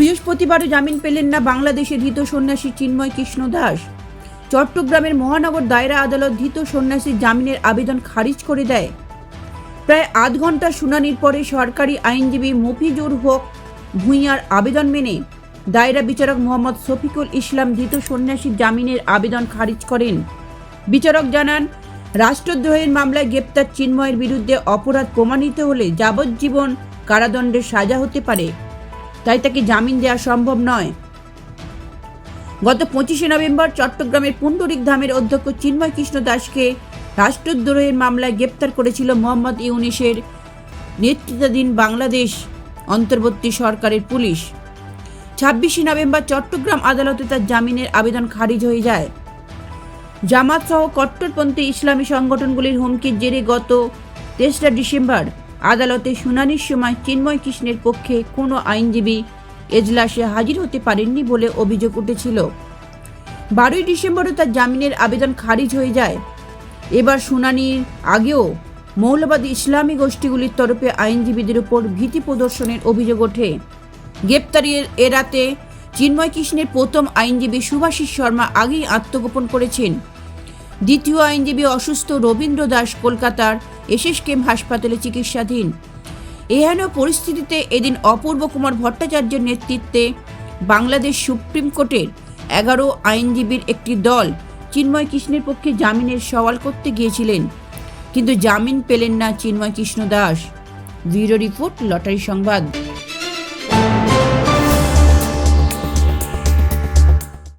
বৃহস্পতিবারও জামিন পেলেন না বাংলাদেশের ধৃত সন্ন্যাসী চিন্ময় কৃষ্ণ দাস। চট্টগ্রামের মহানগর দায়রা আদালত ধৃত সন্ন্যাসীর জামিনের আবেদন খারিজ করে দেয়। প্রায় আধ ঘণ্টা শুনানির পরে সরকারি আইনজীবী মফিজুর হক ভূঁইয়ার আবেদন মেনে দায়রা বিচারক মোহাম্মদ শফিকুল ইসলাম ধৃত সন্ন্যাসীর জামিনের আবেদন খারিজ করেন। বিচারক জানান, রাষ্ট্রদ্রোহের মামলায় গ্রেপ্তার চিন্ময়ের বিরুদ্ধে অপরাধ প্রমাণিত হলে যাবজ্জীবন কারাদণ্ডের সাজা হতে পারে। তাই তাকে জামিন দেওয়া সম্ভব নয়? গত পঁচিশে নভেম্বর চট্টগ্রামের পুণ্ডরিক ধামের অধ্যক্ষ চিন্ময় কৃষ্ণ দাসকে রাষ্ট্রদ্রোহের মামলায় গ্রেপ্তার করেছিল মোহাম্মদ ইউনিসের নেতৃত্বাধীন বাংলাদেশ অন্তর্বর্তী সরকারের পুলিশ। ছাব্বিশে নভেম্বর চট্টগ্রাম আদালতে তার জামিনের আবেদন খারিজ হয়ে যায়। জামাত সহ কট্টরপন্থী ইসলামী সংগঠনগুলির হুমকির জেরে গত তেসরা ডিসেম্বর আদালতে শুনানির সময় চিন্ময় কৃষ্ণের পক্ষে কোনো আইনজীবী এজলাসে হাজির হতে পারেননি বলে অভিযোগ উঠেছিল। বারোই ডিসেম্বরে তার জামিনের আবেদন খারিজ হয়ে যায়। এবার শুনানির আগেও মৌলবাদী ইসলামী গোষ্ঠীগুলির তরফে আইনজীবীদের উপর ভীতি প্রদর্শনের অভিযোগ ওঠে। গ্রেপ্তারির এরাতে চিন্ময় কৃষ্ণের প্রথম আইনজীবী সুভাষিস শর্মা আগেই আত্মগোপন করেছেন। দ্বিতীয় আইনজীবী অসুস্থ রবীন্দ্র দাস কলকাতার এসএসকেএম হাসপাতালে চিকিৎসাধীন। এহেন পরিস্থিতিতে এদিন অপূর্ব কুমার ভট্টাচার্যের নেতৃত্বে বাংলাদেশ সুপ্রিম কোর্টের এগারো আইনজীবীর একটি দল চিন্ময় কৃষ্ণের পক্ষে জামিনের সওয়াল করতে গিয়েছিলেন। কিন্তু জামিন পেলেন না Chinmoy Krishna Das. Bureau report lottery সংবাদ।